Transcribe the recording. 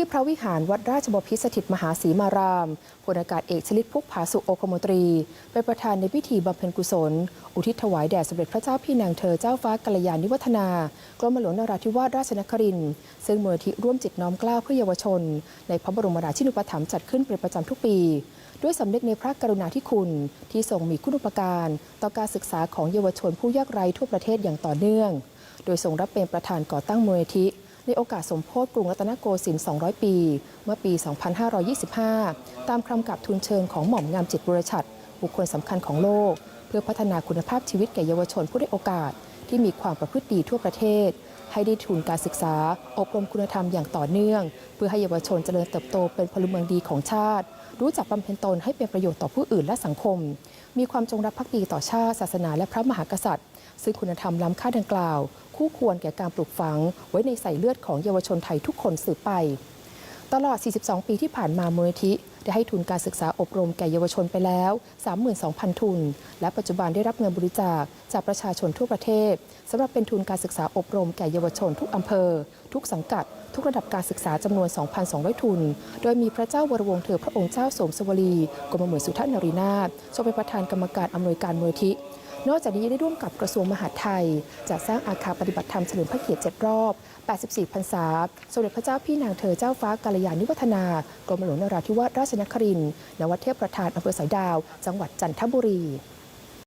ที่พระวิหารวัดราชบพิตรสถิตมหาศรีมารามพลอากาศเอกชลิตพุกผาสุโอคมนตรี เป็นประธานในพิธีบำเพ็ญกุศล อุทิศถวายแด่สมเด็จพระเจ้าพี่นางเธอเจ้าฟ้ากัลยาณิวัฒนากรมหลวงนราธิวาสราชนครินทร์ซึ่งมูลนิธิร่วมจิตน้อมกล้าเพื่อเยาวชน ในพระบรมราชินูปถัมภ์จัดขึ้นเป็นประจำทุกปี ด้วยสำนึกในพระกรุณาธิคุณ ที่ทรงมีคุณูปการ ต่อการศึกษาของเยาวชนผู้ยากไร้ทั่วประเทศอย่างต่อเนื่อง โดยทรงรับเป็นประธานก่อตั้งมูลนิธิ ในโอกาสสมโพธิกรุงรัตนโกสินทร์ 200 ปี เมื่อปี 2525 ตามคำกับทูลเชิญของหม่อมงามจิตบุรชัดบุคคลสำคัญของโลก เพื่อพัฒนาคุณภาพชีวิตแก่เยาวชนผู้ได้โอกาส ที่มีความประพฤติดีทั่วประเทศ ให้ได้ทุนการศึกษา อบรมคุณธรรมอย่างต่อเนื่อง เพื่อให้เยาวชนเจริญเติบโตเป็นพลเมืองดีของชาติ รู้จักบำเพ็ญตนให้เป็นประโยชน์ต่อผู้อื่นและสังคม มีความจงรักภักดีต่อชาติศาสนาและพระมหากษัตริย์ ซึ่งคุณธรรมล้ำค่าดังกล่าว คู่ควรแก่การปลูกฝัง ไว้ในสายเลือดของเยาวชนไทยทุกคนสืบไป ตลอด 42 ปีที่ผ่านมามูลนิธิ ได้ให้ทุนการศึกษาอบรมแก่เยาวชนไปแล้ว 32,000 ทุน และปัจจุบันได้รับเงินบริจาคจากประชาชนทั่วประเทศสำหรับเป็นทุนการศึกษาอบรมแก่เยาวชนทุกอำเภอ ทุกสังกัด ทุกระดับการศึกษาจำนวน 2,200 ทุน โดยมีพระเจ้าวรวงศ์เธอพระองค์เจ้าสมสวรีกรมหลวงสุทัศนรีนาถทรงเป็นประธานกรรมการอำนวยการมูลที่ นอกจากนี้ได้ร่วมกับกระทรวงมหาดไทยจัดสร้างอาคารปฏิบัติธรรมเฉลิมพระเกียรติ7รอบ 84 พรรษา สมเด็จพระเจ้าพี่นางเธอเจ้าฟ้า กาลยานิวัฒนากรมหลวงนราธิวาสราชนครินทร์ณวัดเทพประธานอำเภอสายดาว จังหวัดจันทบุรี